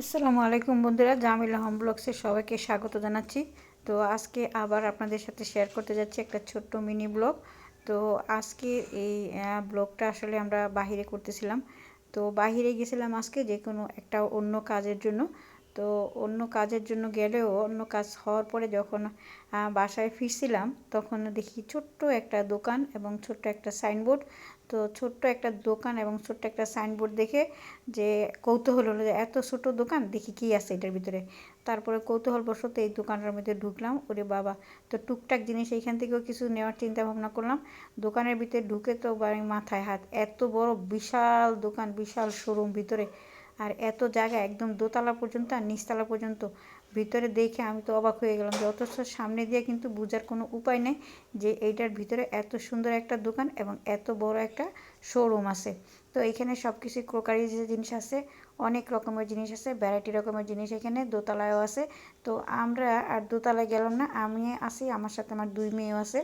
আসসালামু আলাইকুম বন্ধুরা, জামিল হোম ব্লগসে সবাইকে স্বাগত জানাচ্ছি। তো আজকে আবার আপনাদের সাথে শেয়ার করতে যাচ্ছি একটা ছোট্ট মিনি ব্লগ তো আজকে এই ব্লগটা আসলে আমরা বাহিরে করতেছিলাম। তো বাহিরে গেছিলাম আজকে যে কোনো একটা অন্য কাজের জন্য। তো অন্য কাজের জন্য গেলেও, অন্য কাজ হওয়ার পরে যখন বাসায় ফিরছিলাম, তখন দেখি ছোট্ট একটা দোকান এবং ছোট্ট একটা সাইনবোর্ড। তো ছোট্ট একটা দোকান এবং ছোট্ট একটা সাইনবোর্ড দেখে যে কৌতূহল হলো যে, এত ছোট দোকান? দেখি কি আছে এটার ভিতরে? তারপরে কৌতূহলবশত এই দোকানটার মধ্যে ঢুকলাম। ওরে বাবা! তো টুকটাক জিনিস এইখান থেকেও কিছু নেওয়ার চিন্তা ভাবনা করলাম। দোকানের ভিতরে ঢুকে তো মাথায় হাত, এত বড় বিশাল দোকান, বিশাল শোরুম ভিতরে। আর এত জায়গা একদম দোতলা পর্যন্ত আর নিচতলা পর্যন্ত। ভিতরে দেখে আমি তো অবাক হয়ে গেলাম যে অথচ সামনে দিয়ে কিন্তু বোঝার কোনো উপায় নেই যে এইটার ভিতরে এত সুন্দর একটা দোকান এবং এত বড় একটা শোরুম আছে। তো এখানে সব কিছু ক্রোকারি যে জিনিস আছে, অনেক রকমের জিনিস আছে ভ্যারাইটি রকমের জিনিস এখানে, দোতলায়ও আছে। তো আমরা আর দোতলায় গেলাম না, আমি আছি, আমার সাথে আমার দুই মেয়েও আছে।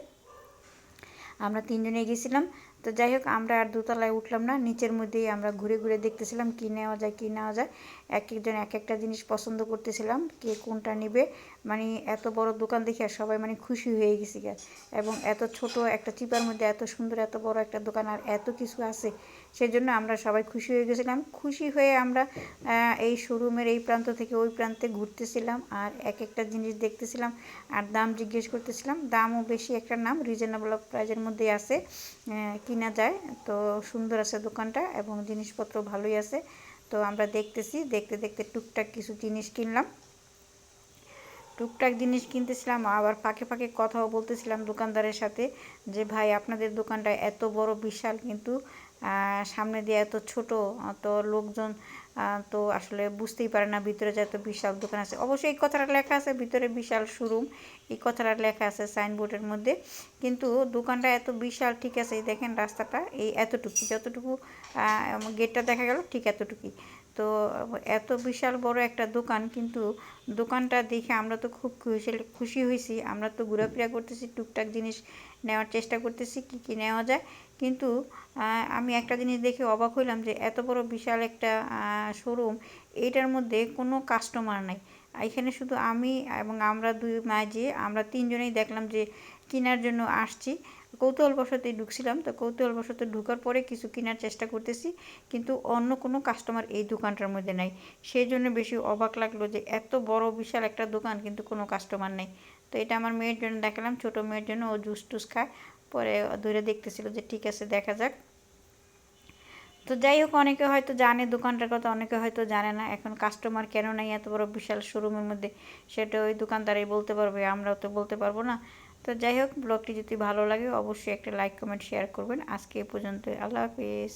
আমরা তিনজনে গেছিলাম তো যাই হোক, আমরা আর দোতলায় উঠলাম না। নিচের মধ্যেই আমরা ঘুরে ঘুরে দেখতেছিলাম কী নেওয়া যায়, কী নেওয়া যায়। এক একজন এক একটা জিনিস পছন্দ করতেছিলাম, কে কোনটা নেবে। মানে এত বড় দোকান দেখে সবাই মানে খুশি হয়ে গেছি এবং এত ছোট একটা চিপার মধ্যে এত সুন্দর, এত বড় একটা দোকান আর এত কিছু আছে সেই জন্য আমরা সবাই খুশি হয়ে গেছিলাম। খুশি হয়ে আমরা এই শোরুমের এই প্রান্ত থেকে ওই প্রান্তে ঘুরতেছিলাম আর এক একটা জিনিস দেখতেছিলাম আর দাম জিজ্ঞেস করতেছিলাম। দামও বেশি একটা নাম রিজনেবল প্রাইজের মধ্যে আছে। কিনা যায়, তো সুন্দর আছে দোকানটা এবং জিনিসপত্র ভালোই আছে। তো আমরা দেখতেছি, দেখতে দেখতে টুকটাক কিছু জিনিস কিনলাম। টুকটাক জিনিস কিনতেছিলাম, আবার ফাঁকে ফাঁকে কথাও বলতেছিলাম দোকানদারের সাথে যে, ভাই, আপনাদের দোকানটা এত বড়, বিশাল, কিন্তু সামনে দিয়ে এত ছোট, তো লোকজন তো আসলে বুঝতেই পারে না ভিতরে যে এত বিশাল দোকান আছে। অবশ্যই এই কথাটা লেখা আছে, ভিতরে বিশাল শোরুম এই কথাটা লেখা আছে সাইনবোর্ডের মধ্যে। কিন্তু দোকানটা এত বিশাল, ঠিক আছে, এই দেখেন রাস্তাটা, এই এতটুকু, যতটুকু গেটটা দেখা গেল, ঠিক এতটুকুই। তো এত বিশাল বড় একটা দোকান, কিন্তু দোকানটা দেখে আমরা তো খুব খুশি খুশি হয়েছি। আমরা তো ঘোরাফেরা করতেছি, টুকটাক জিনিস নেওয়ার চেষ্টা করতেছি, কি কি নেওয়া যায়। কিন্তু আমি একটা জিনিস দেখে অবাক হইলাম যে এত বড় বিশাল একটা শোরুম এইটার মধ্যে কোনো কাস্টমার নাই। এখানে শুধু আমি এবং আমরা দুই মাঝে আমরা তিনজনেই দেখলাম যে, কেনার জন্য আসছি। কৌতূহলবশতই ঢুকছিলাম, তো কৌতূহলবশত ঢুকার পরে কিছু কেনার চেষ্টা করতেছি, কিন্তু অন্য কোনো কাস্টমার এই দোকানটার মধ্যে নাই। সেই জন্য বেশি অবাক লাগল যে, এত বড় বিশাল একটা দোকান, কিন্তু কোনো কাস্টমার নেই। তো এটা আমার মেয়ের জন্য দেখালাম, ছোটো মেয়ের জন্য ও জুস টুস খায়। পরে ধরে দেখতেছিল যে, ঠিক আছে, দেখা যাক। তো যাই হোক অনেকে হয়তো জানে, দোকানটার কথা অনেকে হয়তো জানে না। এখন কাস্টমার কেন নাই? এত বড় বিশাল শোরুমের মধ্যে সেটা ওই দোকানদারাই বলতে পারবে, আমরাও তো বলতে পারব না। তো যাই হোক ব্লগটি যদি ভালো লাগে, অবশ্যই একটা লাইক কমেন্ট শেয়ার করবেন। আজকে এ পর্যন্ত আল্লাহ হাফিজ।